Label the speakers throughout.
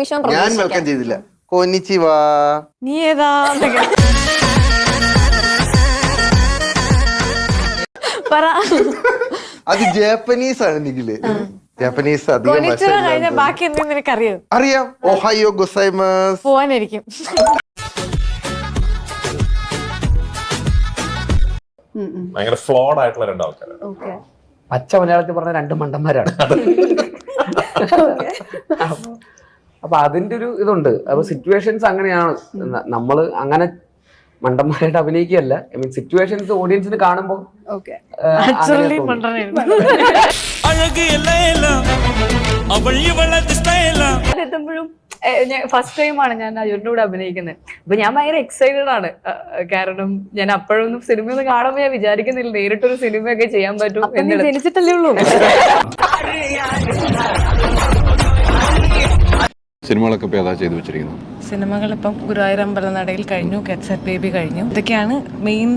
Speaker 1: നിമിഷം
Speaker 2: ഞാൻ വെൽക്കം ചെയ്തില്ല. കൊന്നിച്ചിവാ.
Speaker 3: നീ ഏതാ പറ.
Speaker 2: അത് ജാപ്പനീസ് ആണ് നിഖിൽ ജാപ്പനീസ് അധികം
Speaker 3: കഴിഞ്ഞ. ബാക്കി എന്തെങ്കിലും നിനക്കറിയോ?
Speaker 2: അറിയാം. ഓഹായോ ഗുസൈമസ്.
Speaker 3: പോവാനായിരിക്കും.
Speaker 4: ഭയങ്കര ഫ്ലോഡ് ആയിട്ടുള്ള രണ്ട് ആൾക്കാരാണ്
Speaker 5: ഓക്കെ.
Speaker 6: പച്ച മലയാളത്തിൽ പറഞ്ഞ രണ്ട് മണ്ടന്മാരാണ്. അപ്പൊ അതിന്റെ ഒരു ഇതുണ്ട്. അപ്പൊ സിറ്റുവേഷൻസ് അങ്ങനെയാണ്. നമ്മൾ അങ്ങനെ മണ്ടന്മാരായിട്ട് അഭിനയിക്കുകയല്ല. ഐ മീൻ സിറ്റുവേഷൻസ് ഓഡിയൻസിന് കാണുമ്പോൾ
Speaker 5: ഫസ്റ്റ് ഫസ്റ്റ് ടൈമാണ് ഞാൻ അജുറിന്റെ കൂടെ അഭിനയിക്കുന്നത്. അപ്പൊ ഞാൻ ഭയങ്കര എക്സൈറ്റഡ് ആണ്. കാരണം ഞാൻ അപ്പോഴൊന്നും സിനിമയൊന്നും കാണുമ്പോൾ ഞാൻ വിചാരിക്കുന്നില്ല നേരിട്ടൊരു സിനിമയൊക്കെ ചെയ്യാൻ പറ്റും എന്ന്
Speaker 3: ജനിച്ചിട്ടല്ലേ ഉള്ളൂ?
Speaker 7: സിനിമകളൊക്കെ ഇപ്പോൾ ഏതാ ചെയ്തു വെച്ചിരിക്കുന്നത്?
Speaker 3: സിനിമകൾ ഇപ്പം ഗുരുവായൂരമ്പല നടയിൽ കഴിഞ്ഞു കെറ്റ്സെറ്റ് ബേബി കഴിഞ്ഞു. ഇതൊക്കെയാണ് മെയിൻ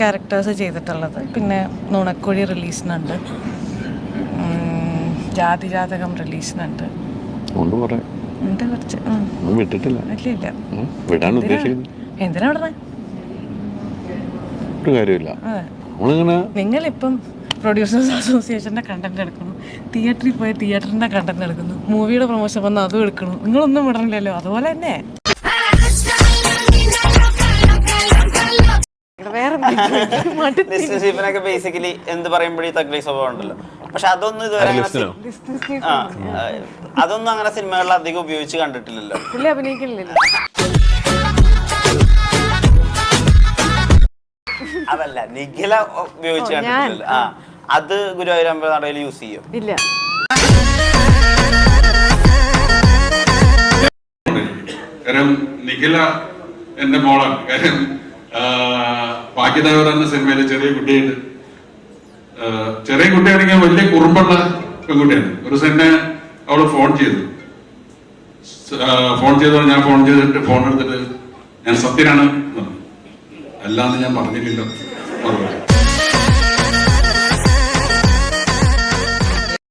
Speaker 3: ക്യാരക്ടേഴ്സ് ചെയ്തിട്ടുള്ളത്. പിന്നെ നുണക്കുഴി റിലീസിനുണ്ട് ജാതി ജാതിജാതകം റിലീസിനുണ്ട് ഉണ്ട് കുറച്ച്.
Speaker 7: വിട്ടിട്ടില്ല.
Speaker 3: ഇല്ല
Speaker 7: വിടാൻ ഉദ്ദേശിക്കുന്നത്
Speaker 3: എന്തിനാ വിടണേ?
Speaker 7: ഒരു കാര്യമില്ല
Speaker 3: അതെ.
Speaker 7: നമ്മളിങ്ങനെ
Speaker 3: നിങ്ങളിപ്പം പ്രൊഡ്യൂസേഴ്സ് അസോസിയേഷന്റെ കണ്ടന്റ് എടുക്കുന്നു. തിയേറ്ററിൽ പോയി തിയേറ്ററിന്റെ കണ്ടന്റ് എടുക്കുന്നു. മൂവിയുടെ പ്രൊമോഷൻ വന്ന് അതും എടുക്കണം നിങ്ങളൊന്നും വിടണില്ലല്ലോ. അതുപോലെ തന്നെ. വേറെ എന്തെങ്കിലും മടുത്തി.
Speaker 8: ലിസ്റ്റ് ബേസിക്കലി എന്ത് പറയുമ്പോഴും തഗ്ലി സ്വഭാവം ഉണ്ടല്ലോ. പക്ഷെ അതൊന്നും ഇതുവരെ അതൊന്നും അങ്ങനെ സിനിമകളിൽ അധികം ഉപയോഗിച്ച് കണ്ടിട്ടില്ലല്ലോ.
Speaker 3: പുള്ളി അഭിനയിക്കണില്ലല്ലോ
Speaker 8: അതല്ല നിഖില ഉപയോഗിച്ച്
Speaker 3: ഓ,
Speaker 8: കണ്ടിട്ടില്ലല്ലോ. ആ. അത് ഗുരുവായൂരമ്പല നടയിൽ യൂസ് ചെയ്യും.
Speaker 3: ഇല്ല.
Speaker 9: കാരണം നിഖില എന്റെ മോളാണ്. കാര്യം ഭാഗ്യദേവർ എന്ന സിനിമയിലെ ചെറിയ കുട്ടിയായിട്ട് ചെറിയ കുട്ടിയാണെങ്കിൽ വലിയ കുറുമ്പുള്ള പെൺകുട്ടിയാണ്. ഒരു സിനിമ അവൾ ഫോൺ ചെയ്തു. ഫോൺ ചെയ്തോ ഞാൻ ഫോൺ ചെയ്തിട്ട് ഫോൺ എടുത്തിട്ട് ഞാൻ സത്യനാണ് അല്ലാന്ന് ഞാൻ പറഞ്ഞില്ലല്ലോ.